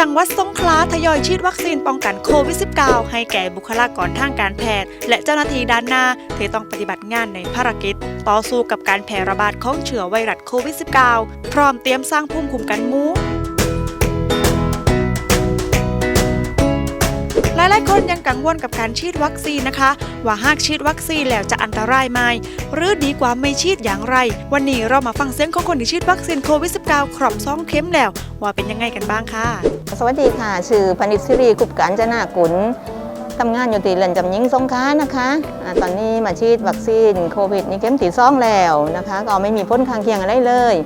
จังหวัดสงขลาทยอยฉีดวัคซีนป้องกันโควิด -19 ให้แก่บุคลากรทางการแพทย์ และเจ้าหน้าที่ด้านหน้าที่ต้องปฏิบัติงานในภารกิจ ต่อสู้กับการแพร่ระบาดของเชื้อไวรัสโควิด -19 พร้อมเตรียมสร้างภูมิคุ้มกันหมู่ หลายๆคนยังกังวลกับการฉีดวัคซีนนะคะ ว่าหากฉีดวัคซีนแล้วจะอันตรายไหมหรือดีกว่าไม่ฉีดอย่างไร วันนี้เรามาฟังเสียงของคนที่ฉีดวัคซีนโควิด -19 ครบสองเข็มแล้ว ว่าเป็นยังไงกันบ้างค่ะ สวัสดีค่ะ ชื่อพนิษฐ์สิริกุปการจนากุลทำงานอยู่ที่เรือนจำหญิงสงขลานะคะอาตอนนี้มาฉีดวัคซีนโควิดนี่เข็มที่สองแล้วนะคะ ก็ไม่มีพ้นข้างเคียงอะไรเลย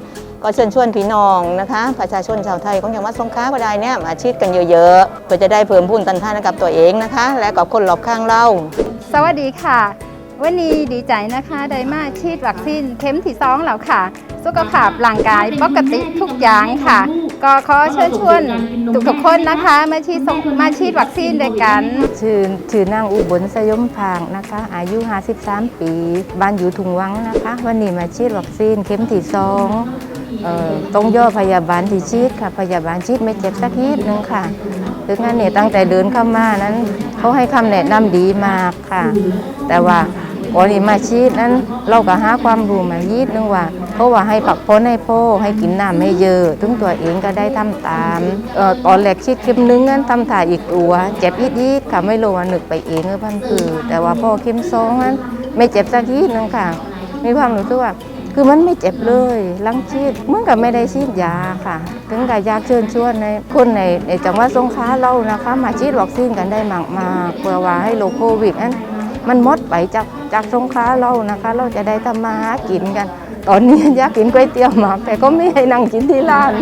ก็เชิญชวนพี่น้องนะคะ ประชาชนชาวไทยของจังหวัดสงขลาก็ได้เนี่ยมาฉีดกันเยอะๆ เพื่อจะได้เพิ่มพูนตันทานให้กับตัวเองนะคะ และกับคนรอบข้างเราสวัสดีค่ะ วันนี้ดีใจนะคะได้มาฉีดวัคซีนเข็มที่สองแล้วค่ะ สุขภาพร่างกายปกติทุกอย่างค่ะ ก็ขอเชิญชวนทุกๆคนนะคะ มาฉีดส่งมาฉีดวัคซีนด้วยกันชื่อชื่อนางอุบลสยมพางนะคะ อายุ 53 ปี บ้านอยู่ถุงวังนะคะ วันนี้มาฉีดวัคซีนเข็มที่สองเอ่อ ต้องย่อพยาบาลที่ฉีดค่ะพยาบาลฉีดไม่เจ็บสักทีนึงค่ะถึงงั้นเนี่ยตั้งแต่เดินเข้ามานั้นเขาให้คำแนะนำดีมากค่ะ แต่ว่าก่อนที่มาฉีดนั้นเราก็หาความรู้มายีดนึงว่าเพราะว่าให้ปักพ้นให้โพให้กินน้ำให้เยอะถึงตัวเองก็ได้ทำตามเออตอนแรกฉีดเข็มหนึงนั้นทำถ่ายอีกตัวเจ็บอีดๆค่ะไม่รู้ว่านึกไปเองหรือพันคือ แต่ว่าพอเข็มสองนั้นไม่เจ็บสักทีนึงค่ะ มีความรู้สึกว่า คือมันไม่เจ็บเลยลังฉีดเมื่อกับไม่ได้ฉีดยาค่ะ ถึงกับยากเชิญชวนในคนในในจังหวัดสงขลาเรานะคะ มาฉีดวัคซีนกันได้มากๆเพื่อว่าให้โรคโควิดนั้นมันมดไปจากจากสงขลาเรานะคะ เราจะได้ทำมาหากินกัน ตอนนี้อยากกินก๋วยเตี๋ยวหมากแต่ก็ไม่ให้นั่งกินที่ร้าน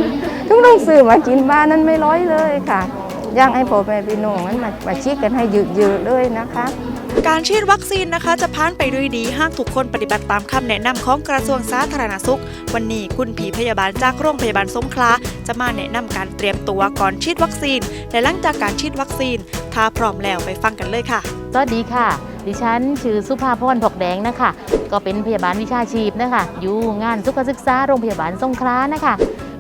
ต้องต้องซื้อมากินบ้านนั้นไม่ร้อยเลยค่ะอยากให้พ่อแม่พี่น้องนั้นมามาฉีดกันให้เยอะๆเลยนะคะ การฉีดวัคซีนนะคะจะผ่านไปด้วยดี หากทุกคนปฏิบัติตามคำแนะนำของกระทรวงสาธารณสุข วันนี้คุณผีพยาบาลจากโรงพยาบาลสงขลาจะมาแนะนำการเตรียมตัวก่อนฉีดวัคซีน และหลังจากการฉีดวัคซีน ถ้าพร้อมแล้วไปฟังกันเลยค่ะ สวัสดีค่ะ ดิฉันชื่อสุภาพรผกแดงนะคะ ก็เป็นพยาบาลวิชาชีพนะคะ อยู่งานสุขศึกษาโรงพยาบาลสงขลานะคะ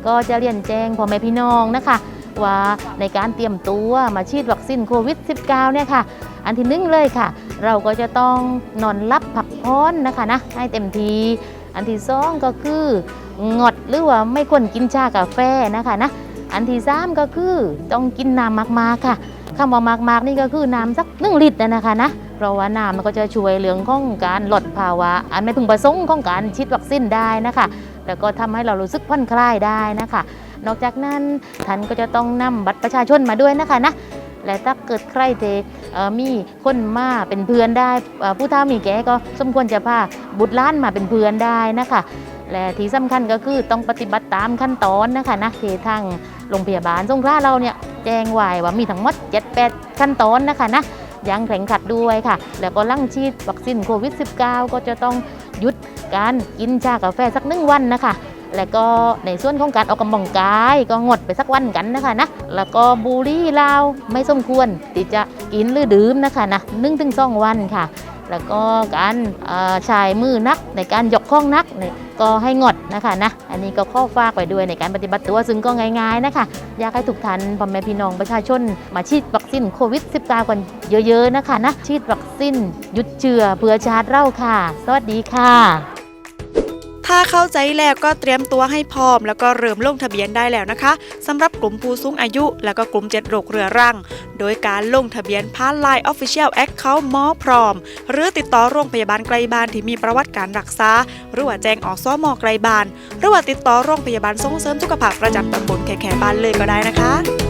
ก็จะเรียนแจ้งพ่อแม่พี่น้องนะคะว่าในการเตรียมตัวมาฉีดวัคซีนโควิด -19 เนี่ยค่ะ อันที่หนึ่งเลยค่ะ เราก็จะต้องนอนรับผักพ้อนนะคะนะให้เต็มทีอันที่สองก็คืองดหรือว่าไม่ควรกินชากาแฟนะคะนะอันที่สามก็คือต้องกินน้ำมากๆค่ะคำว่ามากๆนี่ก็คือน้ำสักหนึ่งลิตรนะนะคะนะเพราะว่าน้ำมันก็จะช่วยเรื่องของการลดภาวะ อันไม่พึงประสงค์ของการฉีดวัคซีนได้นะคะแล้วก็ทำให้เรารู้สึกผ่อนคลายได้นะคะ นอกจากนั้นท่านก็จะต้องนำบัตรประชาชนมาด้วยนะคะนะ และถ้าเกิดใครเทมีคนมาเป็นเพื่อนได้ผู้เฒ่ามีแก่ก็สมควรจะพาบุตรล้านมาเป็นเพื่อนได้นะคะและที่สำคัญก็คือต้องปฏิบัติตามขั้นตอนนะคะนะที่ทางโรงพยาบาลสงขลาเราเนี่ยแจ้งไว้ว่ามีทั้งหมด 7-8 ขั้นตอนนะคะนะอยังแข่งขัดด้วยค่ะ แล้วก็ลั่งฉีดวัคซีนโควิด -19 ก็จะต้องหยุดการกินชากาแฟสักหนึ่งวันนะคะ แล้วก็ในส่วนของการออกกำลังกายก็งดไปสักวันกันนะคะนะ แล้วก็บุหรี่เหล้าไม่สมควรที่จะกินหรือดื่มนะคะนะนึ่งถึงสองวันค่ะ แล้วก็การใช้มือนักในการยกข้องนักก็ให้งดนะคะนะ อันนี้ก็ข้อฝากไปด้วยในการปฏิบัติตัวซึ่งก็ง่ายๆนะคะ อยากให้ทุกท่านพ่อแม่พี่น้องประชาชน มาฉีดวัคซีนโควิด -19 กันเยอะๆนะคะนะ ฉีดวัคซีนหยุดเชื้อเพื่อชาติเราค่ะ สวัสดีค่ะ ถ้าเข้าใจแล้วก็เตรียมตัวให้พร้อม แล้วก็เริ่มลงทะเบียนได้แล้วนะคะสำหรับกลุ่มผู้สูงอายุ แล้วก็กลุ่มเจ็ดโรคเรื้อรัง โดยการลงทะเบียนผ่าน Line Official Account หมอพร้อม หรือติดต่อโรงพยาบาลไกลบ้านที่มีประวัติการรักษา หรือว่าแจ้งออกซ้อมอไกลบ้าน หรือว่าติดต่อโรงพยาบาลส่งเสริมสุขภาพประจำตำบลแขแขบ้านเลยก็ได้นะคะ